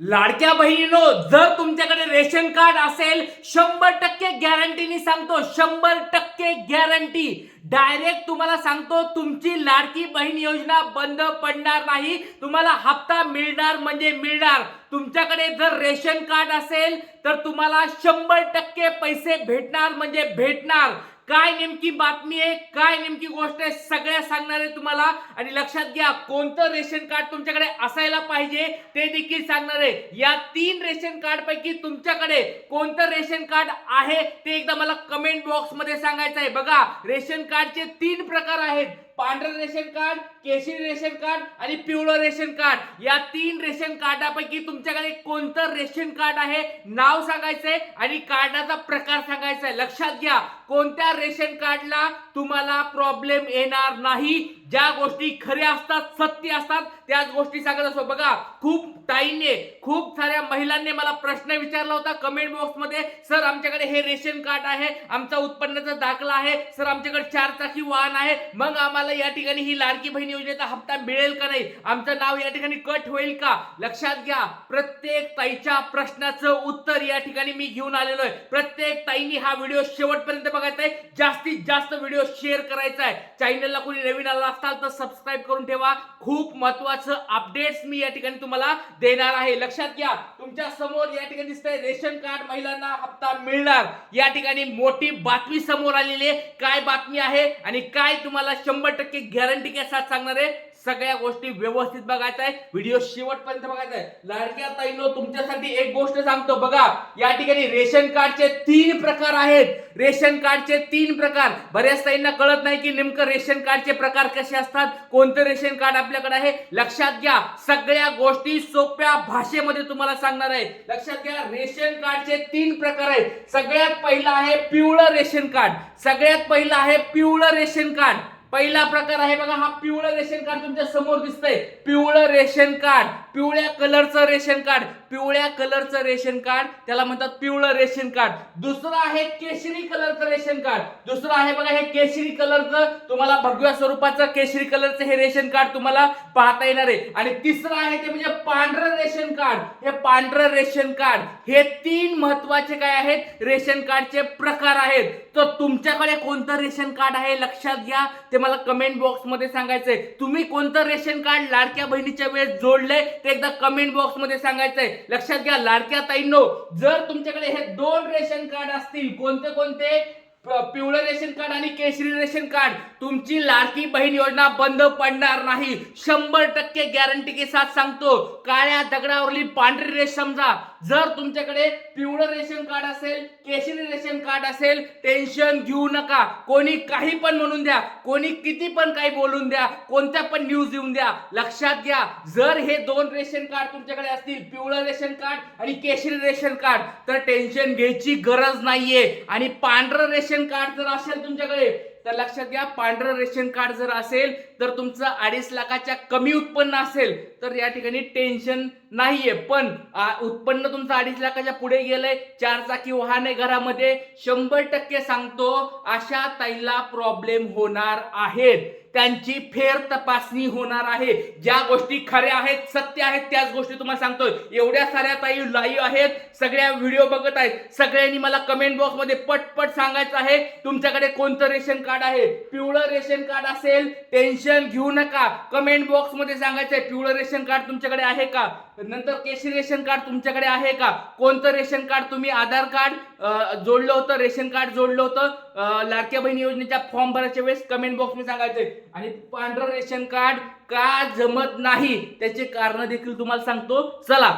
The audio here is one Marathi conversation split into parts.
लाडक्या बहिणीनो जर तुमच्याकडे रेशन कार्ड असेल शंभर टक्के गॅरंटीनी सांगतो शंभर टक्के गॅरंटी डायरेक्ट तुम्हाला सांगतो तुमची लाडकी बहीण योजना बंद पडणार नाही. तुम्हाला हप्ता मिळणार म्हणजे मिळणार. तुमच्याकडे जर रेशन कार्ड असेल तर तुम्हाला शंभर टक्के पैसे भेटणार म्हणजे भेटणार. काय नेमकी बातमी आहे? काय नेमकी गोष्ट आहे? सगळ्या सांगणार आहे तुम्हाला. आणि लक्षात घ्या कोणतं रेशन कार्ड तुमच्याकडे असायला पाहिजे ते देखील सांगणार आहे. या तीन रेशन कार्ड पैकी तुमच्याकडे कोणतं रेशन कार्ड आहे ते एकदा मला कमेंट बॉक्समध्ये सांगायचं आहे. बघा रेशन कार्डचे तीन प्रकार आहेत. पांढरं रेशन कार्ड केशरी रेशन कार्ड आणि पिवळं रेशन कार्ड. या तीन रेशन कार्डापैकी तुमच्याकडे कोणतं रेशन कार्ड आहे नाव सांगायचंय आणि कार्डाचा प्रकार सांगायचा आहे लक्षात घ्या कोणत्या रेशन कार्डला तुम्हाला प्रॉब्लेम येणार नाही? ज्या गोष्टी खऱ्या असतात सत्य असतात त्याच गोष्टी सांगत असतो. बघा खूप ताईने खूप साऱ्या महिलांनी मला प्रश्न विचारला होता कमेंट बॉक्समध्ये सर आमच्याकडे हे रेशन कार्ड आहे आमचा उत्पन्नाचा दाखला आहे सर आमच्याकडे चार चाकी वाहन आहे मग आम्हाला या ठिकाणी ही लाडकी बहीण योजनेचा हप्ता मिळेल का नाही? आमचं नाव या ठिकाणी कट होईल का? लक्षात घ्या प्रत्येक ताईच्या प्रश्नाचं उत्तर या ठिकाणी मी घेऊन आलेलो आहे. प्रत्येक ताईनी हा व्हिडिओ शेवटपर्यंत बघायचा आहे. जास्तीत जास्त व्हिडिओ शेअर करायचा आहे. चॅनलला कोणी नवीन आला असाल तर सबस्क्राईब करून ठेवा. खूप महत्वाचं अपडेट्स मी या ठिकाणी तुम्हाला देणार आहे. लक्षात घ्या तुमच्यासमोर या ठिकाणी दिसतंय रेशन कार्ड महिलांना हप्ता मिळणार. या ठिकाणी मोठी बातमी समोर आलेली आहे. काय बातमी आहे आणि काय तुम्हाला शंभर टक्के गॅरंटी के साथ सांगणार आहे? सगळ्या गोष्टी व्यवस्थित बघायचा आहे. व्हिडिओ शेवटपर्यंत बघायचा आहे. लाडक्या ताईनो तुमच्यासाठी एक गोष्ट सांगतो. बघा या ठिकाणी रेशन कार्डचे तीन प्रकार आहेत. रेशन कार्डचे तीन प्रकार. बऱ्याच ताईंना कळत नाही की नेमकं रेशन कार्डचे प्रकार कसे असतात. कोणतं रेशन कार्ड आपल्याकडे आहे? लक्षात घ्या सगळ्या गोष्टी सोप्या भाषेमध्ये तुम्हाला सांगणार आहे. लक्षात घ्या रेशन कार्डचे तीन प्रकार आहेत. सगळ्यात पहिलं आहे पिवळं रेशन कार्ड. सगळ्यात पहिलं आहे पिवळं रेशन कार्ड. पहिला प्रकार आहे बघा हा पिवळं रेशन कार्ड तुमच्यासमोर दिसतंय. पिवळं रेशन कार्ड. पिवळ्या कलरचं रेशन कार्ड पिवळ्या कलरचं रेशन कार्ड त्याला म्हणतात पिवळं रेशन कार्ड. दुसरं आहे केशरी कलरचं रेशन कार्ड. दुसरं आहे बघा हे केशरी कलरचं तुम्हाला भगव्या स्वरूपाचं केशरी कलरचं हे रेशन कार्ड तुम्हाला पाहता येणार आहे. आणि तिसरं आहे ते म्हणजे पांढरं रेशन कार्ड. हे पांढरं रेशन कार्ड हे तीन महत्त्वाचे काय आहेत? रेशन कार्डचे प्रकार आहेत. तर तुमच्याकडे कोणतं रेशन कार्ड आहे? लक्षात घ्या. ते मला कमेंट बॉक्समध्ये सांगायचंय. तुम्ही कोणतं रेशन कार्ड लाडक्या बहिणीच्या वेळेस जोडलंय? ते एकदा कमेंट बॉक्समध्ये सांगायचंय. लक्षात घ्या लाडक्या ताईंनो जर तुमच्याकडे हे दोन रेशन कार्ड असतील कोणते कोणते? पिवळं रेशन कार्ड आणि केशरी रेशन कार्ड तुमची लाडकी बहीण योजना बंद पडणार नाही. शंभर टक्के गॅरंटी के साथ सांगतो काळ्या दगडावरली पांढरी रेश समजा. जर तुमच्याकडे पिवळं रेशन कार्ड असेल केशरी रेशन कार्ड असेल टेन्शन घेऊ नका. कोणी काही पण म्हणून द्या कोणी किती पण काही बोलून द्या कोणत्या पण न्यूज येऊन द्या लक्षात घ्या. जर हे दोन रेशन कार्ड तुमच्याकडे असतील पिवळं रेशन कार्ड आणि केशरी रेशन कार्ड तर टेन्शन घ्यायची गरज नाहीये. आणि पांढरं रेशन कार्ड जर असेल तुमच्याकडे तर लक्षात घ्या पांढरं रेशन कार्ड जर असेल तर तुमचं अडीच लाखाच्या कमी उत्पन्न असेल तर या ठिकाणी टेन्शन नाहीये. पण उत्पन्न तुमचं अडीच लाखाच्या पुढे गेलंय चार चाकी वाहन आहे घरामध्ये शंभर टक्के सांगतो अशा ताईला प्रॉब्लेम होणार आहेत. त्यांची फेर तपासणी होणार आहे. ज्या गोष्टी खऱ्या आहेत सत्य आहेत त्याच गोष्टी तुम्हाला सांगतोय. एवढ्या साऱ्या ताई लाईव्ह आहेत सगळ्या व्हिडिओ बघत आहेत. सगळ्यांनी मला कमेंट बॉक्समध्ये पटपट सांगायचं आहे तुमच्याकडे कोणतं रेशन कार्ड आहे? पिवळं रेशन कार्ड असेल टेन्शन घेऊ नका. कमेंट बॉक्समध्ये सांगायचं आहे पिवळं रेशन कार्ड तुमच्याकडे आहे का? नंतर केशरी रेशन कार्ड तुमच्याकडे आहे का? कोणतं रेशन कार्ड? तुम्ही आधार कार्ड जोडलं होतं रेशन कार्ड जोडलं होतं. लाडक्या बहिणी योजनेच्या फॉर्म भरायच्या वेळेस कमेंट बॉक्समध्ये सांगायचंय. आणि पांढरं रेशन कार्ड का जमत नाही? त्याचे कारण देखील तुम्हाला सांगतो. चला.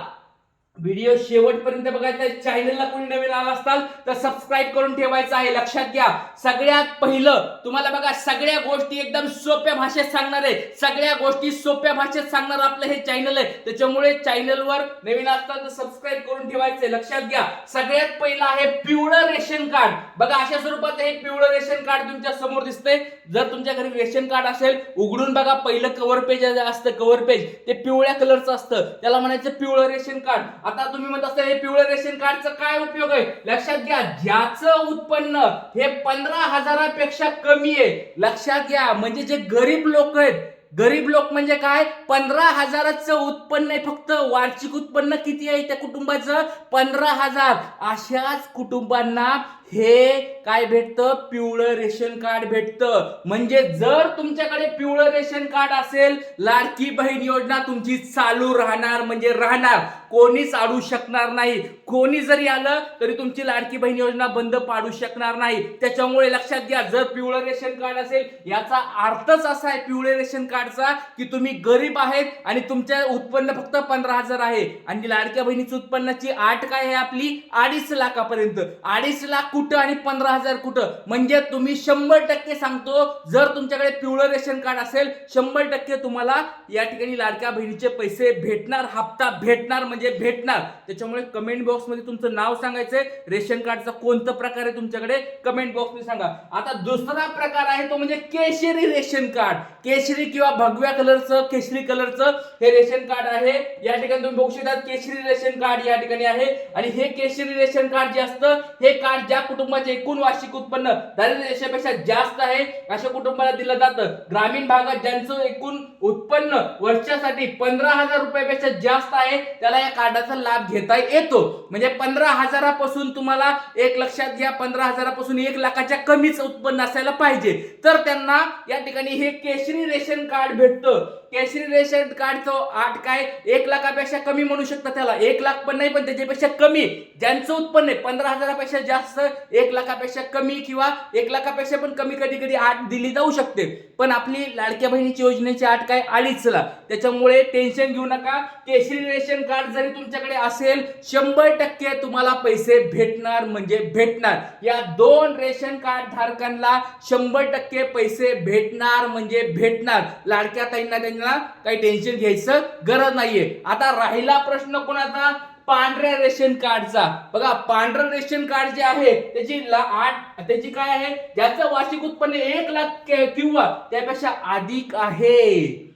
व्हिडिओ शेवटपर्यंत बघायचा चॅनलला कोणी नवीन आला असाल तर सबस्क्राईब करून ठेवायचं आहे. लक्षात घ्या. सगळ्यात पहिलं तुम्हाला बघा सगळ्या गोष्टी एकदम सोप्या भाषेत सांगणार आहे. सगळ्या गोष्टी सोप्या भाषेत सांगणार आपलं हे चॅनल आहे. त्याच्यामुळे चॅनलवर नवीन असताल तर सबस्क्राईब करून ठेवायचंय लक्षात घ्या. सगळ्यात पहिलं आहे पिवळं रेशन कार्ड. बघा अशा स्वरूपात हे पिवळं रेशन कार्ड तुमच्यासमोर दिसतंय. जर तुमच्या घरी रेशन कार्ड असेल उघडून बघा. पहिलं कव्हर पेज असतं कव्हर पेज ते पिवळ्या कलरचं असतं. त्याला म्हणायचं पिवळं रेशन कार्ड. आता तुम्ही म्हणत असता हे पिवळं रेशन कार्डचं काय उपयोग आहे? लक्षात घ्या ज्याचं उत्पन्न हे पंधरा हजारापेक्षा कमी आहे. लक्षात घ्या म्हणजे जे गरीब लोक आहेत गरीब लोक म्हणजे काय? पंधरा हजाराचं उत्पन्न आहे फक्त वार्षिक उत्पन्न किती आहे त्या कुटुंबाचं? पंधरा हजार. अशाच कुटुंबांना हे काय भेटतं? पिवळं रेशन कार्ड भेटतं. म्हणजे जर तुमच्याकडे पिवळं रेशन कार्ड असेल लाडकी बहीण योजना तुमची चालू राहणार म्हणजे राहणार. कोणीच अडू शकणार नाही. कोणी जरी आलं तरी तुमची लाडकी बहीण योजना बंद पाडू शकणार नाही. त्याच्यामुळे लक्षात घ्या जर पिवळं रेशन कार्ड असेल याचा अर्थच असा आहे पिवळे रेशन कार्डचा की तुम्ही गरीब आहेत आणि तुमच्या उत्पन्न फक्त पंधरा हजार आहे. आणि लाडक्या बहिणीची उत्पन्नाची आठ काय आहे आपली? अडीच लाखापर्यंत. अडीच लाख कुठं आणि पंधरा हजार कुठं? म्हणजे तुम्ही शंभर टक्के सांगतो जर तुमच्याकडे पिवळं रेशन कार्ड असेल शंभर टक्के तुम्हाला या ठिकाणी लाडक्या बहिणीचे पैसे भेटणार हप्ता भेटणार म्हणजे भेटणार. त्याच्यामुळे कमेंट बॉक्समध्ये तुमचं नाव सांगायचंय. रेशन कार्डचा कोणतं प्रकार आहे तुमच्याकडे? कमेंट बॉक्समध्ये सांगा. आता दुसरा प्रकार आहे तो म्हणजे केशरी रेशन कार्ड. केशरी किंवा भगव्या कलरचं केशरी कलरचं हे रेशन कार्ड आहे. या ठिकाणी तुम्ही बघू शकता केशरी रेशन कार्ड या ठिकाणी आहे. आणि हे केशरी रेशन कार्ड जे असतं हे कार्ड ज्या कुटुंबाचे एकूण वार्षिक उत्पन्न दारिद्र्य रेषेपेक्षा जास्त आहे. अशा कुटुंबाला दिलं जातं. ग्रामीण भागात ज्यांचं एकूण उत्पन्न वर्षासाठी पंधरा हजार रुपयापेक्षा जास्त आहे त्याला या कार्डाचा लाभ घेता येतो. म्हणजे पंधरा हजारापासून तुम्हाला एक लक्षात घ्या पंधरा हजारापासून एक लाखाच्या कमीच उत्पन्न असायला पाहिजे. तर त्यांना या ठिकाणी हे केशरी रेशन कार्ड भेटतं. केशरी रेशन कार्डचं आठ काय? एक लाखापेक्षा कमी म्हणू शकता त्याला. एक लाख पण नाही पण त्याच्यापेक्षा कमी. ज्यांचं उत्पन्न आहे पंधरा हजारापेक्षा जास्त एक लाखापेक्षा कमी किंवा एक लाखापेक्षा पण कमी कधी कधी आठ दिली जाऊ शकते. पण आपली लाडक्या बहिणीची योजनेची आठ काय? अडीच लाख त्याच्यामुळे टेन्शन घेऊ नका. केशरी रेशन कार्ड जरी तुमच्याकडे असेल शंभर टक्के तुम्हाला पैसे भेटणार म्हणजे भेटणार. या दोन रेशन कार्ड धारकांना शंभर टक्के पैसे भेटणार म्हणजे भेटणार. लाडक्या ताईंना त्यांना काही टेन्शन घ्यायचं गरज नाहीये. आता राहिला प्रश्न कोणाचा? पांढऱ्या रेशन कार्डचा. बघा पांढरं रेशन कार्ड जे आहे त्याची ला- आठ त्याची काय आहे? ज्याचं वार्षिक उत्पन्न एक लाख किंवा त्यापेक्षा अधिक आहे.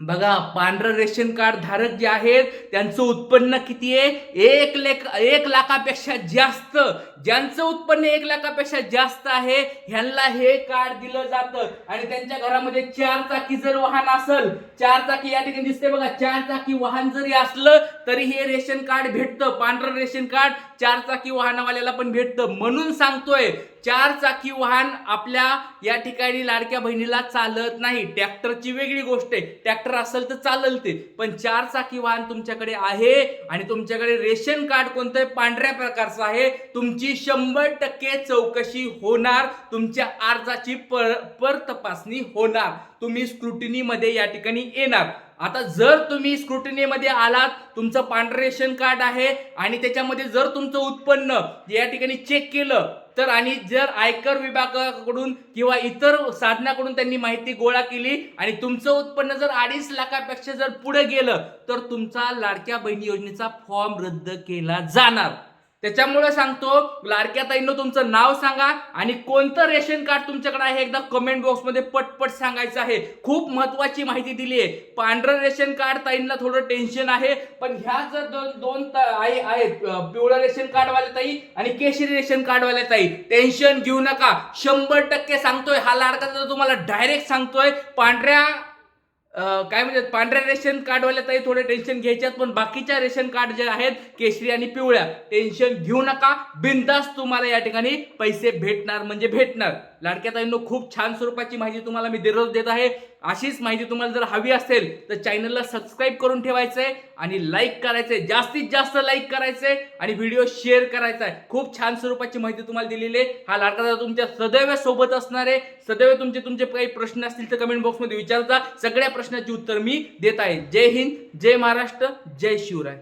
बघा पांढरं रेशन कार्ड धारक जे आहेत त्यांचं उत्पन्न किती आहे? एक लेख एक लाखापेक्षा जास्त. ज्यांचं उत्पन्न एक लाखापेक्षा जास्त आहे ह्यांना हे कार्ड दिलं जातं. आणि त्यांच्या घरामध्ये चार चाकी जर वाहन असेल चार चाकी या ठिकाणी दिसते बघा चार चाकी वाहन जरी असलं तरी हे रेशन कार्ड भेटतं. पांढरं रेशन कार्ड चार चाकी वाहनवाल्याला पण भेटतं. म्हणून सांगतोय चार चाकी वाहन आपल्या या ठिकाणी लाडक्या बहिणीला चालत नाही. ट्रॅक्टरची वेगळी गोष्ट आहे. ट्रॅक्टर असेल तर चालल ते. पण चार चाकी वाहन तुमच्याकडे आहे आणि तुमच्याकडे रेशन कार्ड कोणतं पांढऱ्या प्रकारचं आहे. तुमची शंभर टक्के चौकशी होणार. तुमच्या अर्जाची पर पर तपासणी होणार. तुम्ही स्क्रुटिनीमध्ये या ठिकाणी येणार. आता जर तुम्ही स्क्रुटिनीमध्ये आलात तुमचं पांढरं रेशन कार्ड आहे आणि त्याच्यामध्ये जर तुमचं उत्पन्न या ठिकाणी चेक केलं तर आणि जर आयकर विभागाकडून किंवा इतर साधनाकडून त्यांनी माहिती गोळा केली आणि तुमचं उत्पन्न जर अडीच लाखापेक्षा जर पुढे गेलं तर तुमचा लाडक्या बहिणी योजनेचा फॉर्म रद्द केला जाणार. त्याच्यामुळे सांगतो लाडक्या ताईंनो तुमचं नाव सांगा आणि कोणतं रेशन कार्ड तुमच्याकडे आहे एकदा कमेंट बॉक्समध्ये पटपट सांगायचं आहे. खूप महत्वाची माहिती दिली आहे. पांढरं रेशन कार्ड ताईंना थोडं टेन्शन आहे पण ह्या जर दोन दोन आई आहेत पिवळं रेशन कार्डवाल्या ताई आणि केशरी रेशन कार्डवाल्या ताई टेन्शन घेऊ नका. शंभर टक्के सांगतोय हा लाडका तुम्हाला डायरेक्ट सांगतोय पांढऱ्या काय म्हणतात पांढऱ्या रेशन कार्डवाल्या तरी थोडे टेन्शन घ्यायच्यात पण बाकीच्या रेशन कार्ड जे आहेत केशरी आणि पिवळ्या टेन्शन घेऊ नका. बिनधास्त तुम्हाला या ठिकाणी पैसे भेटणार म्हणजे भेटणार. लाडक्या ताईंनो खूप छान स्वरूपाची माहिती तुम्हाला मी दररोज देत आहे. अशीच माहिती तुम्हाला जर हवी असेल तर चॅनलला सबस्क्राईब करून ठेवायचंय आणि लाईक करायचंय जास्तीत जास्त लाईक करायचंय आणि व्हिडिओ शेअर करायचा आहे. खूप छान स्वरूपाची माहिती तुम्हाला दिलेली आहे. हा लाडका दादा तुमच्या सदैव सोबत असणार आहे. सदैव तुमचे तुमचे काही प्रश्न असतील तर कमेंट बॉक्समध्ये विचारता. सगळ्या प्रश्नाची उत्तर मी देत आहे. जय हिंद जय महाराष्ट्र जय शिवराय.